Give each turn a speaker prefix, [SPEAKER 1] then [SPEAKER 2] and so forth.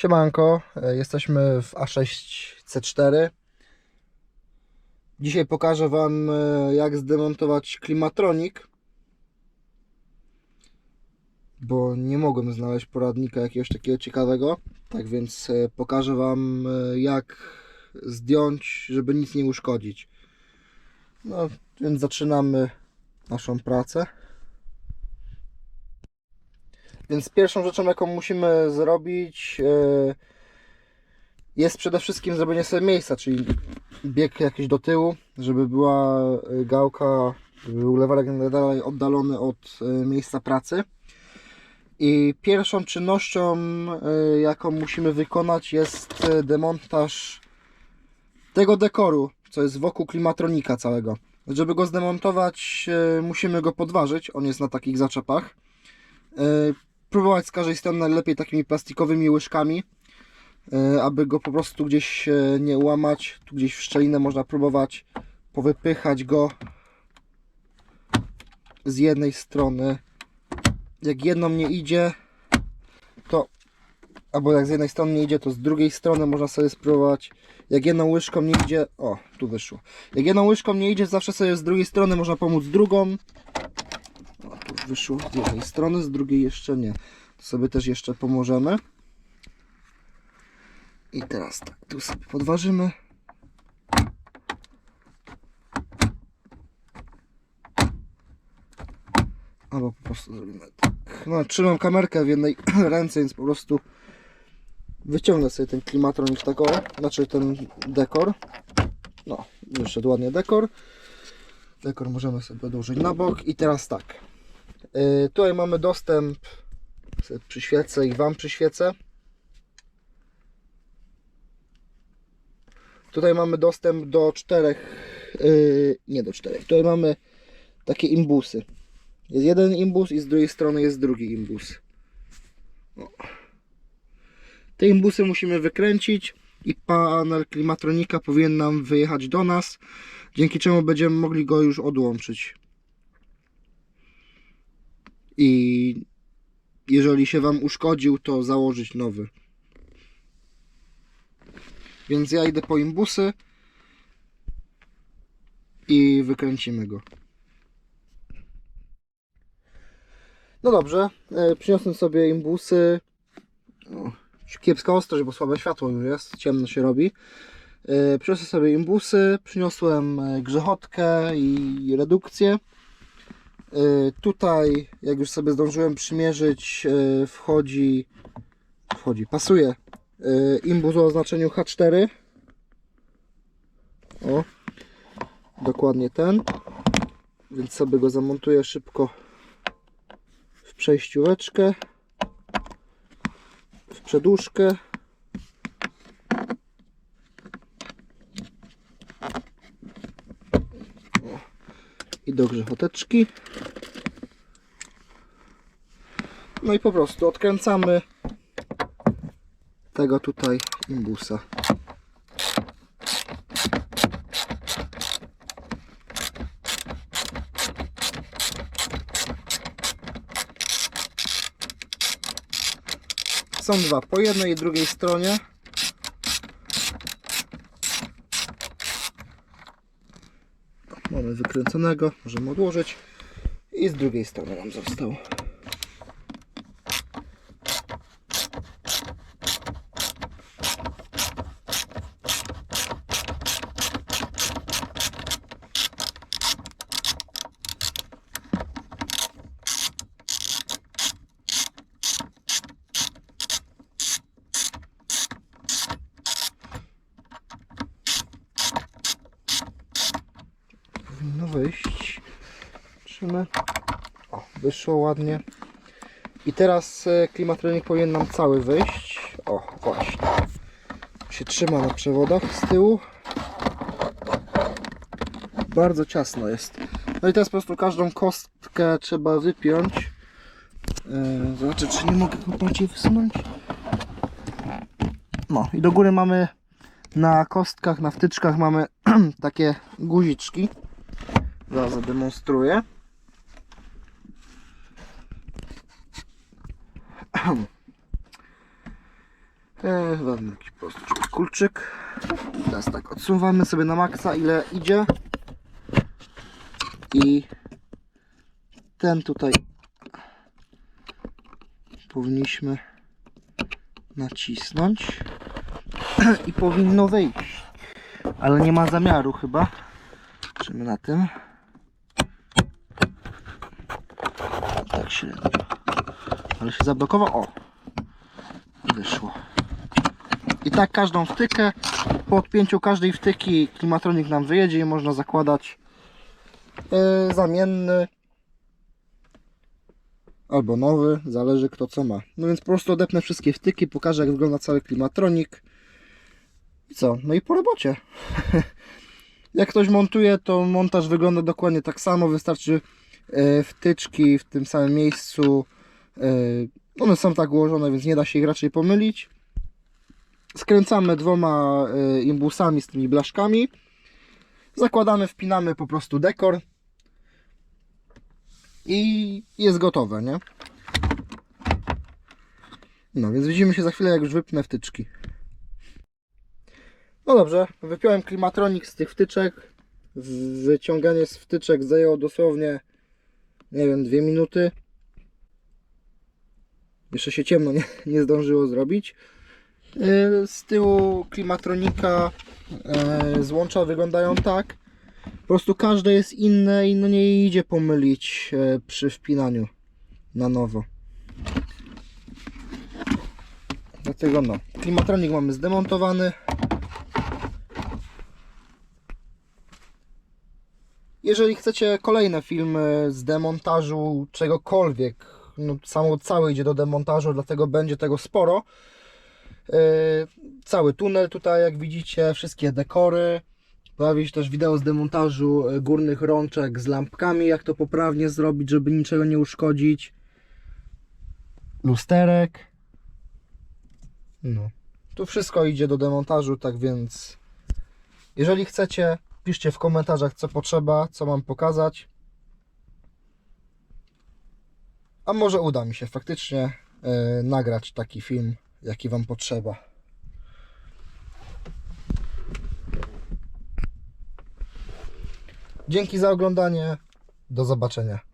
[SPEAKER 1] Siemanko, e, jesteśmy w A6C4. Dzisiaj pokażę Wam e, jak zdemontować klimatronik, bo nie mogłem znaleźć poradnika jakiegoś takiego ciekawego. Tak więc e, pokażę Wam jak zdjąć, żeby nic nie uszkodzić. No więc zaczynamy naszą pracę. Więc pierwszą rzeczą, jaką musimy zrobić, e, jest przede wszystkim zrobienie sobie miejsca, czyli bieg jakiś do tyłu, żeby była e, gałka, żeby był lewarek najdalej oddalony od e, miejsca pracy. I pierwszą czynnością, jaką musimy wykonać, jest demontaż tego dekoru, co jest wokół klimatronika całego. Żeby go zdemontować, musimy go podważyć. On jest na takich zaczepach. Próbować z każdej strony najlepiej takimi plastikowymi łyżkami, e, aby go po prostu gdzieś e, nie łamać. Tu gdzieś w szczelinę można próbować powypychać go z jednej strony. Jak jedną nie idzie, to albo jak z jednej strony nie idzie, to z drugiej strony można sobie spróbować. Jak jedną łyżką nie idzie, o, tu wyszło. Jak jedną łyżką nie idzie, zawsze sobie z drugiej strony można pomóc drugą. Wyszło z jednej strony, z drugiej jeszcze nie. To sobie też jeszcze pomożemy. I teraz tak, tu sobie podważymy. Albo po prostu zrobimy tak. No, trzymam kamerkę w jednej ręce, więc po prostu wyciągnę sobie ten klimatronik taką, znaczy ten dekor. No, wyszedł ładnie dekor. Dekor możemy sobie odłożyć na bok i teraz tak. Yy, tutaj mamy dostęp, przyświecę i Wam przyświecę. Tutaj mamy dostęp do czterech, yy, nie do czterech, tutaj mamy takie imbusy. Jest jeden imbus i z drugiej strony jest drugi imbus. Te imbusy musimy wykręcić i panel klimatronika powinien nam wyjechać do nas, dzięki czemu będziemy mogli go już odłączyć. I jeżeli się Wam uszkodził, to założyć nowy. Więc ja idę po imbusy i wykręcimy go. No dobrze, e, przyniosłem sobie imbusy. Kiepska ostrość, bo słabe światło już jest, ciemno się robi. E, Przyniosłem sobie imbusy, przyniosłem e, grzechotkę i redukcję. E, Tutaj, jak już sobie zdążyłem przymierzyć, e, wchodzi, wchodzi, pasuje e, imbus o oznaczeniu H4. O, dokładnie ten. Więc sobie go zamontuję szybko w przejścióweczkę, w przedłużkę. I do grzechoteczki. No i po prostu odkręcamy tego tutaj imbusa. Są dwa po jednej i drugiej stronie. Mamy wykręconego, możemy odłożyć. I z drugiej strony nam został. Powinno wyjść. Patrzymy. O, wyszło ładnie. I teraz e, klimatronik powinien nam cały wyjść. O, właśnie. Się trzyma na przewodach z tyłu. Bardzo ciasno jest. No i teraz po prostu każdą kostkę trzeba wypiąć. E, Zobaczę, czy nie mogę go bardziej wysunąć. No i do góry mamy na kostkach, na wtyczkach mamy takie guziczki. Zaraz zademonstruję. E, Wezmę jakiś prosty kulczyk. Teraz tak odsuwamy sobie na maksa ile idzie. I ten tutaj powinniśmy nacisnąć i powinno wyjść. Ale nie ma zamiaru chyba. Zobaczymy na tym. Średnio. Ale się zablokował. O! Wyszło. I tak każdą wtykę. Po odpięciu każdej wtyki klimatronik nam wyjedzie i można zakładać yy, zamienny albo nowy, zależy kto co ma. No więc po prostu odepnę wszystkie wtyki, pokażę jak wygląda cały klimatronik. I co? No i po robocie. jak ktoś montuje, to montaż wygląda dokładnie tak samo. Wystarczy wtyczki w tym samym miejscu. E, one są tak ułożone, więc nie da się ich raczej pomylić. Skręcamy dwoma e, imbusami z tymi blaszkami. Zakładamy, wpinamy po prostu dekor. I jest gotowe, nie? No więc widzimy się za chwilę, jak już wypnę wtyczki. No dobrze, wypiąłem klimatronik z tych wtyczek. Wyciąganie z wtyczek zajęło dosłownie, nie wiem, dwie minuty. Jeszcze się ciemno nie, nie zdążyło zrobić. Yy, Z tyłu klimatronika yy, złącza wyglądają tak. Po prostu każde jest inne i no nie idzie pomylić yy, przy wpinaniu na nowo. Dlatego no, klimatronik mamy zdemontowany. Jeżeli chcecie kolejne filmy z demontażu czegokolwiek, no samo cały idzie do demontażu, dlatego będzie tego sporo. Yy, cały tunel tutaj, jak widzicie, wszystkie dekory. Pojawi się też wideo z demontażu e, górnych rączek z lampkami, jak to poprawnie zrobić, żeby niczego nie uszkodzić. Lusterek. No. Tu wszystko idzie do demontażu, tak więc jeżeli chcecie, piszcie w komentarzach co potrzeba, co mam pokazać. A może uda mi się faktycznie e, nagrać taki film, jaki Wam potrzeba. Dzięki za oglądanie. Do zobaczenia.